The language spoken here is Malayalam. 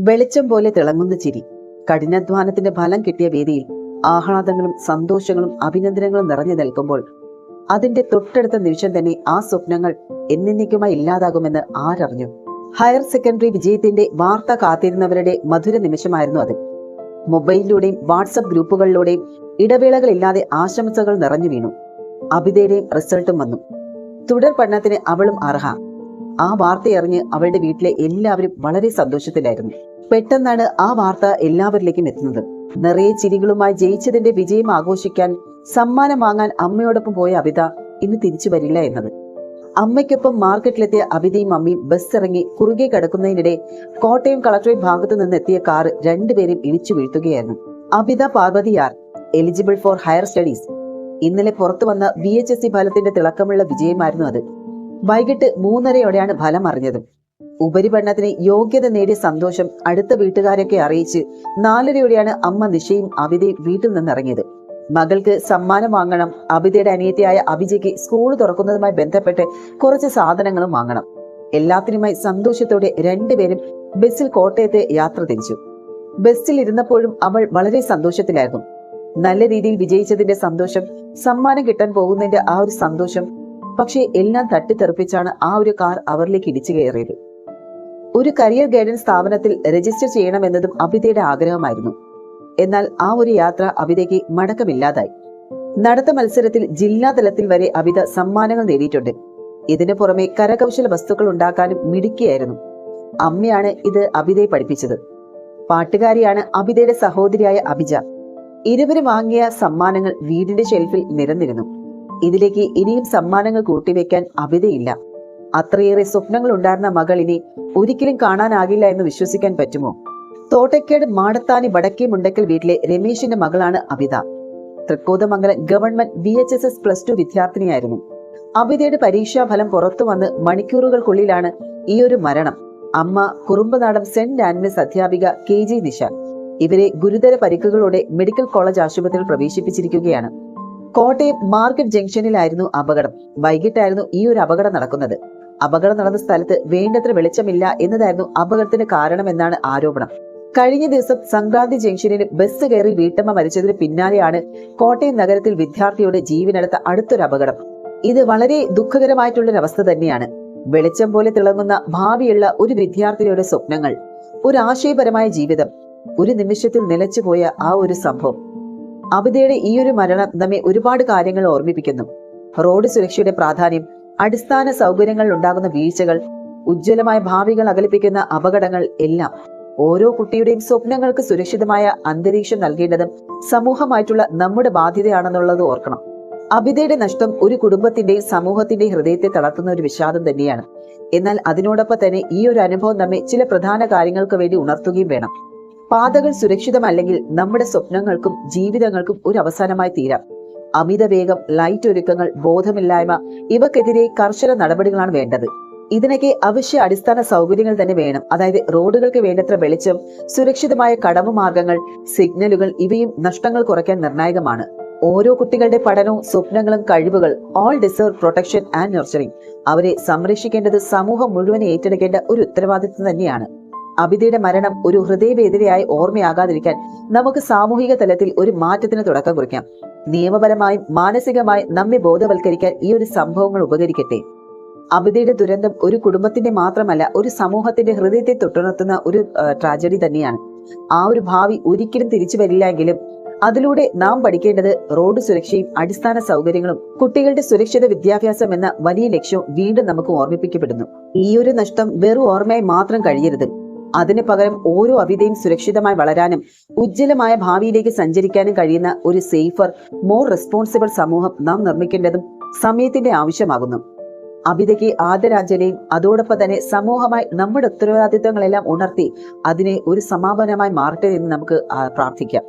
വെളിച്ചം പോലെ തിളങ്ങുന്ന ചിരി. കഠിനാധ്വാനത്തിന്റെ ഫലം കിട്ടിയ വേദിയിൽ ആഹ്ലാദങ്ങളും സന്തോഷങ്ങളും അഭിനന്ദനങ്ങളും നിറഞ്ഞു നിൽക്കുമ്പോൾ അതിന്റെ തൊട്ടടുത്ത നിമിഷം തന്നെ ആ സ്വപ്നങ്ങൾ എന്നേക്കുമായി ഇല്ലാതാകുമെന്ന് ആരറിഞ്ഞു. ഹയർ സെക്കൻഡറി വിജയത്തിന്റെ വാർത്ത കാത്തിരുന്നവരുടെ മധുര നിമിഷമായിരുന്നു അത്. മൊബൈലിലൂടെയും വാട്സപ്പ് ഗ്രൂപ്പുകളിലൂടെയും ഇടവേളകളില്ലാതെ ആശംസകൾ നിറഞ്ഞു വീണു. അബിതയുടെയും റിസൾട്ടും വന്നു. തുടർ പഠനത്തിന് അവളും അർഹ. ആ വാർത്തയറിഞ്ഞ് അവളുടെ വീട്ടിലെ എല്ലാവരും വളരെ സന്തോഷത്തിലായിരുന്നു. പെട്ടെന്നാണ് ആ വാർത്ത എല്ലാവരിലേക്കും എത്തുന്നത്. നിറയെ ചിരികളുമായി ജയിച്ചതിന്റെ വിജയം ആഘോഷിക്കാൻ സമ്മാനം വാങ്ങാൻ അമ്മയോടൊപ്പം പോയ അബിത ഇന്ന് തിരിച്ചു വരില്ല എന്നത്. അമ്മയ്ക്കൊപ്പം മാർക്കറ്റിലെത്തിയ അബിതയും അമ്മയും ബസ് ഇറങ്ങി കുറുകെ കിടക്കുന്നതിനിടെ കോട്ടയം കളക്ടറേറ്റ് ഭാഗത്തു നിന്ന് എത്തിയ കാർ രണ്ടുപേരും ഇടിച്ചു വീഴ്ത്തുകയായിരുന്നു. അബിത പാർവതിയാർ എലിജിബിൾ ഫോർ ഹയർ സ്റ്റഡീസ് ഇന്നലെ പുറത്തു വന്ന ബി എച്ച് എസ് സി ഫലത്തിന്റെ തിളക്കമുള്ള വിജയമായിരുന്നു അത്. വൈകിട്ട് മൂന്നരയോടെയാണ് ഫലം അറിഞ്ഞത്. ഉപരിപഠനത്തിന് യോഗ്യത നേടിയ സന്തോഷം അടുത്ത വീട്ടുകാരൊക്കെ അറിയിച്ച് നാലരയോടെയാണ് അമ്മ നിഷയും അവിതയും വീട്ടിൽ നിന്നിറങ്ങിയത്. മകൾക്ക് സമ്മാനം വാങ്ങണം അബിതയുടെ അനിയത്തിയായ അഭിജയ്ക്ക് സ്കൂൾ തുറക്കുന്നതുമായി ബന്ധപ്പെട്ട് കുറച്ച് സാധനങ്ങളും വാങ്ങണം. എല്ലാത്തിനുമായി സന്തോഷത്തോടെ രണ്ടുപേരും ബസ്സിൽ കോട്ടയത്ത് യാത്ര തിരിച്ചു. ബസ്സിൽ ഇരുന്നപ്പോഴും അവൾ വളരെ സന്തോഷത്തിലായിരുന്നു. നല്ല രീതിയിൽ വിജയിച്ചതിന്റെ സന്തോഷം സമ്മാനം കിട്ടാൻ പോകുന്നതിന്റെ ആ ഒരു സന്തോഷം പക്ഷേ എല്ലാം തട്ടിത്തെറിപ്പിച്ചാണ് ആ ഒരു കാർ അവരിലേക്ക് ഇടിച്ചു കയറിയത്. ഒരു കരിയർ ഗൈഡൻസ് സ്ഥാപനത്തിൽ രജിസ്റ്റർ ചെയ്യണമെന്നതും അഭിതയുടെ ആഗ്രഹമായിരുന്നു. എന്നാൽ ആ ഒരു യാത്ര അഭിതയ്ക്ക് മടക്കമില്ലാതായി. നടത്ത മത്സരത്തിൽ ജില്ലാ തലത്തിൽ വരെ അഭിത സമ്മാനങ്ങൾ നേടിയിട്ടുണ്ട്. ഇതിനു പുറമെ കരകൗശല വസ്തുക്കൾ ഉണ്ടാക്കാനും മിടുക്കിയായിരുന്നു. അമ്മയാണ് ഇത് അഭിതയെ പഠിപ്പിച്ചത്. പാട്ടുകാരിയാണ് അഭിതയുടെ സഹോദരിയായ അഭിജ. ഇരുവരും വാങ്ങിയ സമ്മാനങ്ങൾ വീടിന്റെ ഷെൽഫിൽ നിരന്നിരുന്നു. ഇതിലേക്ക് ഇനിയും സമ്മാനങ്ങൾ കൂട്ടിവെക്കാൻ അവിതയില്ല അത്രയേറെ സ്വപ്നങ്ങൾ ഉണ്ടായിരുന്ന മകൾ ഇനി ഒരിക്കലും കാണാനാകില്ല എന്ന് വിശ്വസിക്കാൻ പറ്റുമോ? തോട്ടക്കേട് മാടത്താനി വടക്കേ മുണ്ടക്കൽ വീട്ടിലെ രമേശിന്റെ മകളാണ് Abitha Thrikkothamangalam government B H S S plus two വിദ്യാർത്ഥിനിയായിരുന്നു. അബിതയുടെ പരീക്ഷാ ഫലം പുറത്തു വന്ന് മണിക്കൂറുകൾക്കുള്ളിലാണ് ഈ ഒരു മരണം. അമ്മ കുറുമ്പനാടം സെന്റ് ആന്റണീസ് അധ്യാപിക കെ ജി നിഷ ഇവരെ ഗുരുതര പരിക്കുകളോടെ മെഡിക്കൽ കോളേജ് ആശുപത്രിയിൽ പ്രവേശിപ്പിച്ചിരിക്കുകയാണ്. കോട്ടയം മാർക്കറ്റ് ജംഗ്ഷനിലായിരുന്നു അപകടം. വൈകിട്ടായിരുന്നു ഈ ഒരു അപകടം നടക്കുന്നത്. അപകടം നടന്ന സ്ഥലത്ത് വേണ്ടത്ര വെളിച്ചമില്ല എന്നതായിരുന്നു അപകടത്തിന് കാരണമെന്നാണ് ആരോപണം. കഴിഞ്ഞ ദിവസം സംക്രാന്തി ജംഗ്ഷനിൽ ബസ് കയറി വീട്ടമ്മ മരിച്ചതിന് പിന്നാലെയാണ് കോട്ടയം നഗരത്തിൽ വിദ്യാർത്ഥിയുടെ ജീവനെടുത്ത അടുത്തൊരു അപകടം. ഇത് വളരെ ദുഃഖകരമായിട്ടുള്ള ഒരു അവസ്ഥ തന്നെയാണ്. വെളിച്ചം പോലെ തിളങ്ങുന്ന ഭാവിയുള്ള ഒരു വിദ്യാർത്ഥിയുടെ സ്വപ്നങ്ങൾ ഒരു ആശയപരമായ ജീവിതം ഒരു നിമിഷത്തിൽ നിലച്ചുപോയ ആ ഒരു സംഭവം. അബിതയുടെ ഈ ഒരു മരണം നമ്മെ ഒരുപാട് കാര്യങ്ങൾ ഓർമ്മിപ്പിക്കുന്നു. റോഡ് സുരക്ഷയുടെ പ്രാധാന്യം അടിസ്ഥാന സൗകര്യങ്ങൾ ഉണ്ടാകുന്ന വീഴ്ചകൾ ഉജ്ജ്വലമായ ഭാവികൾ അകലിപ്പിക്കുന്ന അപകടങ്ങൾ എല്ലാം ഓരോ കുട്ടിയുടെയും സ്വപ്നങ്ങൾക്ക് സുരക്ഷിതമായ അന്തരീക്ഷം നൽകേണ്ടതും സമൂഹമായിട്ടുള്ള നമ്മുടെ ബാധ്യതയാണെന്നുള്ളത് ഓർക്കണം. അബിതയുടെ നഷ്ടം ഒരു കുടുംബത്തിന്റെയും സമൂഹത്തിന്റെയും ഹൃദയത്തെ തളർത്തുന്ന ഒരു വിഷാദം തന്നെയാണ്. എന്നാൽ അതിനോടൊപ്പം തന്നെ ഈ ഒരു അനുഭവം നമ്മെ ചില പ്രധാന കാര്യങ്ങൾക്ക് വേണ്ടി ഉണർത്തുകയും വേണം. പാതകൾ സുരക്ഷിതമല്ലെങ്കിൽ നമ്മുടെ സ്വപ്നങ്ങൾക്കും ജീവിതങ്ങൾക്കും ഒരു അവസാനമായി തീരാം. അമിത വേഗം ലൈറ്റ് ഒരുക്കങ്ങൾ ബോധമില്ലായ്മ ഇവക്കെതിരെ കർശന നടപടികളാണ് വേണ്ടത്. ഇതിനൊക്കെ അവശ്യ അടിസ്ഥാന സൗകര്യങ്ങൾ തന്നെ വേണം. അതായത് റോഡുകൾക്ക് വേണ്ടത്ര വെളിച്ചം സുരക്ഷിതമായ കടമ മാർഗങ്ങൾ സിഗ്നലുകൾ ഇവയും നഷ്ടങ്ങൾ കുറയ്ക്കാൻ നിർണായകമാണ്. ഓരോ കുട്ടികളുടെ പഠനവും സ്വപ്നങ്ങളും കഴിവുകൾ all deserve protection and nurturing അവരെ സംരക്ഷിക്കേണ്ടത് സമൂഹം മുഴുവൻ ഏറ്റെടുക്കേണ്ട ഒരു ഉത്തരവാദിത്വം തന്നെയാണ്. അബിതയുടെ മരണം ഒരു ഹൃദയവേദനയായി ഓർമ്മയാകാതിരിക്കാൻ നമുക്ക് സാമൂഹിക തലത്തിൽ ഒരു മാറ്റത്തിന് തുടക്കം കുറിക്കാം. നിയമപരമായും മാനസികമായും നമ്മെ ബോധവൽക്കരിക്കാൻ ഈ ഒരു സംഭവങ്ങൾ ഉപകരിക്കട്ടെ. അബിതയുടെ ദുരന്തം ഒരു കുടുംബത്തിന്റെ മാത്രമല്ല ഒരു സമൂഹത്തിന്റെ ഹൃദയത്തെ തൊട്ടുണർത്തുന്ന ഒരു ട്രാജഡി തന്നെയാണ്. ആ ഒരു ഭാവി ഒരിക്കലും തിരിച്ചു വരില്ലെങ്കിലും അതിലൂടെ നാം പഠിക്കേണ്ടത് റോഡ് സുരക്ഷയും അടിസ്ഥാന സൗകര്യങ്ങളും കുട്ടികളുടെ സുരക്ഷിത വിദ്യാഭ്യാസം എന്ന വലിയ ലക്ഷ്യവും വീണ്ടും നമുക്ക് ഓർമ്മിപ്പിക്കപ്പെടുന്നു. ഈ ഒരു നഷ്ടം വെറു ഓർമ്മയായി മാത്രം കഴിയരുത്. അതിന് പകരം ഓരോ അവിതയും സുരക്ഷിതമായി വളരാനും ഉജ്ജ്വലമായ ഭാവിയിലേക്ക് സഞ്ചരിക്കാനും കഴിയുന്ന ഒരു സേഫർ മോർ റെസ്പോൺസിബിൾ സമൂഹം നാം നിർമ്മിക്കേണ്ടതും സമയത്തിന്റെ ആവശ്യമാകുന്നു. അബിതയ്ക്ക് ആദരാഞ്ജലിയും അതോടൊപ്പം തന്നെ സമൂഹമായി നമ്മുടെ ഉത്തരവാദിത്തങ്ങളെല്ലാം ഉണർത്തി അതിനെ ഒരു സമാപനമായി മാറട്ടെ എന്ന് നമുക്ക് പ്രാർത്ഥിക്കാം.